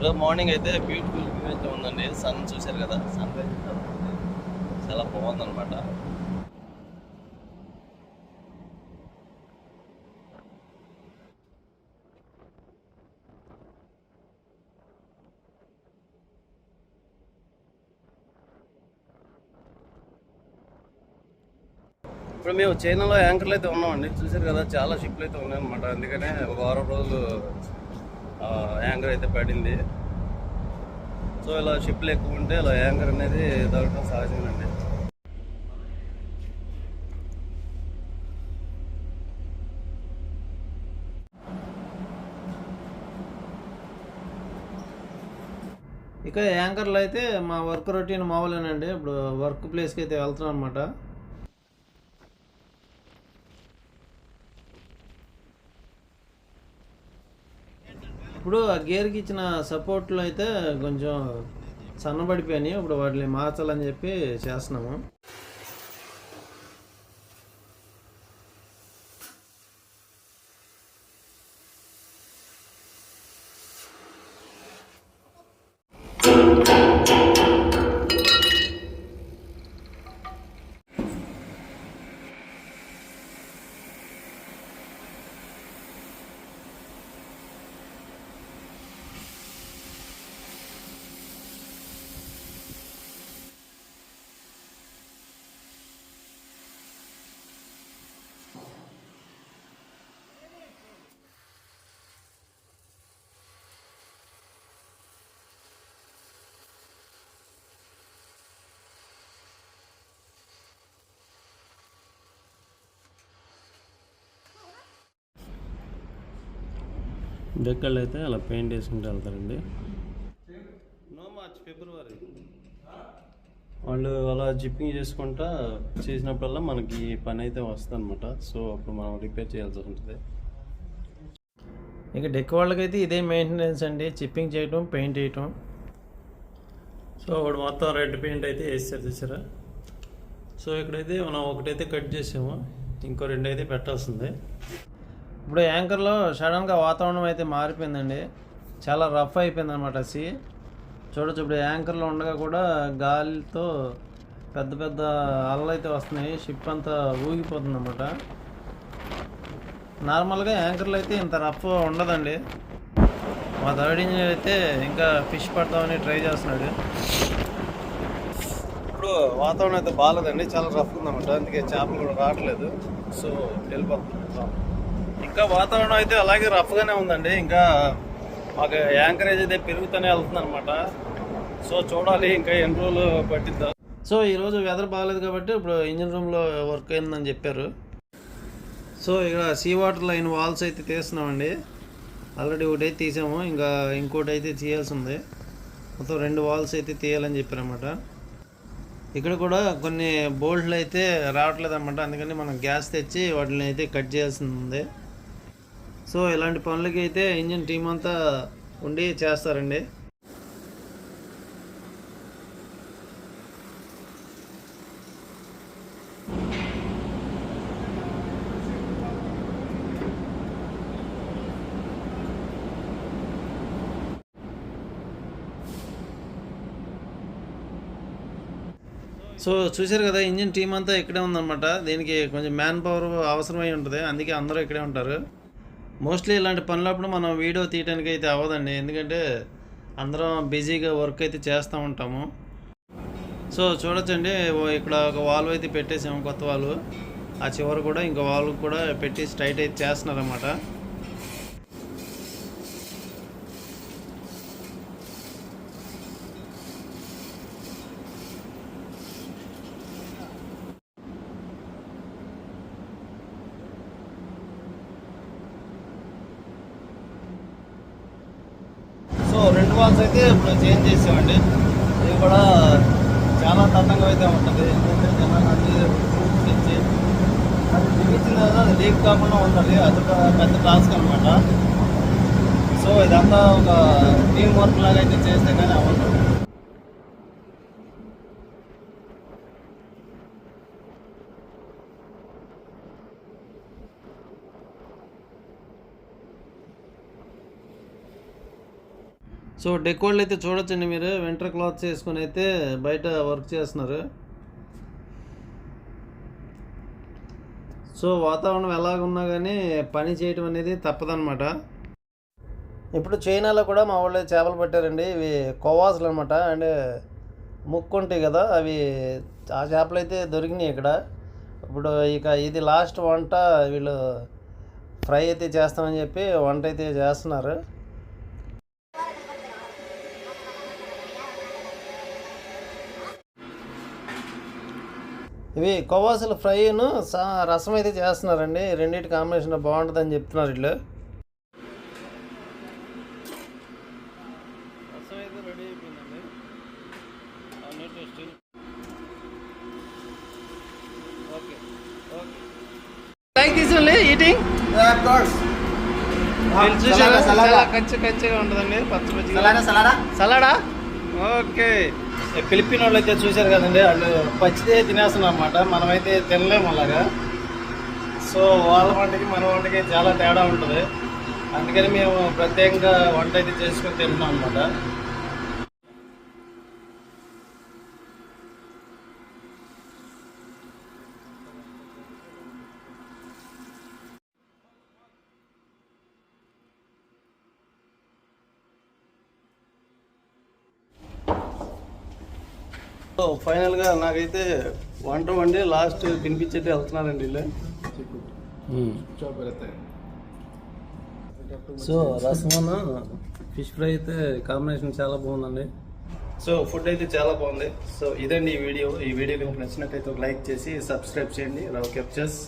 ఈరోజు మార్నింగ్ అయితే beautiful view అయితే ఉందండి. సన్ చూశారు కదా? సన్ రైజ్ చాలా బాగుందన్నమాట. ఇప్పుడు మేము చైనాలో యాంకర్లు అయితే ఉన్నామండి. చూసారు కదా చాలా షిప్లు అయితే ఉన్నాయన్నమాట. అందుకనే ఒక వారం రోజులు యాంగర్ యాంకర్ అయితే పడింది. సో ఇలా షిప్లు ఎక్కువ ఉంటే ఇలా యాంకర్ అనేది దొరకడం సహజమేనండి. ఇక యాంకర్లు అయితే మా వర్క్ రొటీన్ మామూలేనండి. ఇప్పుడు వర్క్ ప్లేస్కి అయితే వెళ్తున్నాం అనమాట ఇప్పుడు ఆ గేర్కి ఇచ్చిన సపోర్ట్లో అయితే కొంచెం సన్నబడిపోయినాయి. ఇప్పుడు వాటిని మార్చాలని చెప్పి చేస్తున్నాము. డెక్కళ్ళు అయితే అలా పెయింట్ వేసుకుంటూ వెళ్తారండి. No March February. వాళ్ళు అలా జిప్పింగ్ చేసుకుంటా చేసినప్పుడల్లా మనకి ఈ పని అయితే వస్తుంది అనమాట సో అప్పుడు మనం రిపేర్ చేయాల్సి ఉంటుంది ఇక డెక్ వాళ్ళకైతే ఇదే మెయింటెనెన్స్ అండి. చిప్పింగ్ చేయటం పెయింట్ వేయటం. సో ఒకటి మొత్తం రెడ్ పెయింట్ అయితే వేస్తారు చూసారా? సో ఇక్కడైతే మనం ఒకటైతే కట్ చేసాము. ఇంకో రెండు అయితే పెట్టాల్సిందే. ఇప్పుడు యాంకర్లో సడన్గా వాతావరణం అయితే మారిపోయిందండి. చాలా రఫ్ అయిపోయింది అనమాట సీ. చూడొచ్చు ఇప్పుడు యాంకర్లో ఉండగా కూడా గాలితో పెద్ద పెద్ద అలలు అయితే వస్తున్నాయి. షిప్ అంతా ఊగిపోతుంది అనమాట నార్మల్గా యాంకర్లో అయితే ఇంత రఫ్ ఉండదండి. మా థర్డ్ ఇంజనీర్ అయితే ఇంకా ఫిష్ పడతామని ట్రై చేస్తున్నాడు. ఇప్పుడు వాతావరణం అయితే బాగాలేదండి చాలా రఫ్ ఉందన్నమాట. అందుకే చేపలు కూడా రావట్లేదు. సో వెళ్ళిపోతున్నాం. ఇంకా వాతావరణం అయితే అలాగే రఫ్గానే ఉందండి. ఇంకా మాకు యాంకరేజ్ అయితే పెరుగుతూనే వెళ్తుంది అనమాట సో చూడాలి ఇంకా ఎన్ని రోజులు పట్టిద్దా. సో ఈరోజు వెదర్ బాగాలేదు కాబట్టి ఇప్పుడు ఇంజిన్ రూమ్లో వర్క్ అయిందని చెప్పారు. సో ఇక్కడ సీ వాటర్ లైన్ వాల్స్ అయితే తీస్తున్నామండి. ఆల్రెడీ ఒకటి అయితే తీసాము. ఇంకా ఇంకోటి అయితే తీయాల్సి ఉంది. మొత్తం రెండు వాల్స్ అయితే తీయాలని చెప్పారన్నమాట. ఇక్కడ కూడా కొన్ని బోల్ట్లు అయితే రావట్లేదు అనమాట అందుకని మనం గ్యాస్ తెచ్చి వాటిని అయితే కట్ చేయాల్సి ఉంది. సో ఇలాంటి పనులకి అయితే ఇంజిన్ టీం అంతా ఉండి చేస్తారండి. సో చూశారు కదా ఇంజిన్ టీం అంతా ఇక్కడే ఉందన్నమాట. దీనికి కొంచెం మ్యాన్ పవర్ అవసరమై ఉంటుంది. అందుకే అందరూ ఇక్కడే ఉంటారు. మోస్ట్లీ ఇలాంటి పనులప్పుడు మనం వీడియో తీయడానికి అయితే అవ్వదండి. ఎందుకంటే అందరం బిజీగా వర్క్ అయితే చేస్తూ ఉంటాము. సో చూడొచ్చండి. ఓ ఇక్కడ ఒక వాల్వ్ అయితే పెట్టేసాము కొత్త వాల్వ్. ఆ చివరి కూడా ఇంకో వాల్వ్ కూడా పెట్టి స్ట్రైట్ అయితే చేస్తున్నారన్నమాట సో రెండు వాల్స్ అయితే ఇప్పుడు చేంజ్ చేసామండి. ఇది కూడా చాలా తతంగం అయితే ఉంటుంది. ఎందుకంటే జనాలు అన్ని ఇచ్చి అది బిగించిన తర్వాత అది లీక్ కాకుండా ఉండాలి అది పెద్ద టాస్క్ అనమాట సో ఇదంతా ఒక టీం వర్క్ లాగా అయితే చేస్తే కానీ అవ్వదు. సో డెకోళ్ళు అయితే చూడొచ్చండి మీరు. వింటర్ క్లాత్స్ వేసుకొని అయితే బయట వర్క్ చేస్తున్నారు. సో వాతావరణం ఎలాగున్నా కానీ పని చేయటం అనేది తప్పదనమాట ఇప్పుడు చైనాలో కూడా మా వాళ్ళు చేపలు పట్టారండి. ఇవి కోవాసులు అనమాట అండ్ ముక్కు ఉంటాయి కదా అవి ఆ చేపలు అయితే దొరికినాయి ఇక్కడ. ఇప్పుడు ఇక ఇది లాస్ట్ వంట వీళ్ళు ఫ్రై అయితే చేస్తామని చెప్పి వంట అయితే చేస్తున్నారు. ఇవి కొవ్వాసుల ఫ్రైను రసం అయితే చేస్తున్నారండి. రెండింటి కాంబినేషన్ బాగుంటుందని చెప్తున్నారు వీళ్ళు. రసం అయితే రెడీ అయిపోయిందండి. Okay okay. Like this only eating చూసారా ఉంటుందండి. పచ్చి పచ్చిగా. సలాడా ఓకే. ఫిలిపిన్ వాళ్ళు అయితే చూశారు కదండి వాళ్ళు పచ్చిదే తినేస్తున్నారు అనమాట మనమైతే తినలేము అలాగా. సో వాళ్ళ వంటకి మన వంటకి చాలా తేడా ఉంటుంది. అందుకని మేము ప్రత్యేకంగా వంట అయితే చేసుకొని తింటున్నాం అనమాట ఫైనల్గా నాకైతే వంట వండి లాస్ట్ తినిపించైతే వెళ్తున్నారండి వీళ్ళు సో రసం ఫిష్ ఫ్రై అయితే కాంబినేషన్ చాలా బాగుందండి. సో ఫుడ్ అయితే చాలా బాగుంది. సో ఇదండి ఈ వీడియో. ఈ వీడియో కనుక నచ్చినట్టయితే ఒక లైక్ చేసి సబ్స్క్రైబ్ చేయండి. రావు కెప్చర్స్.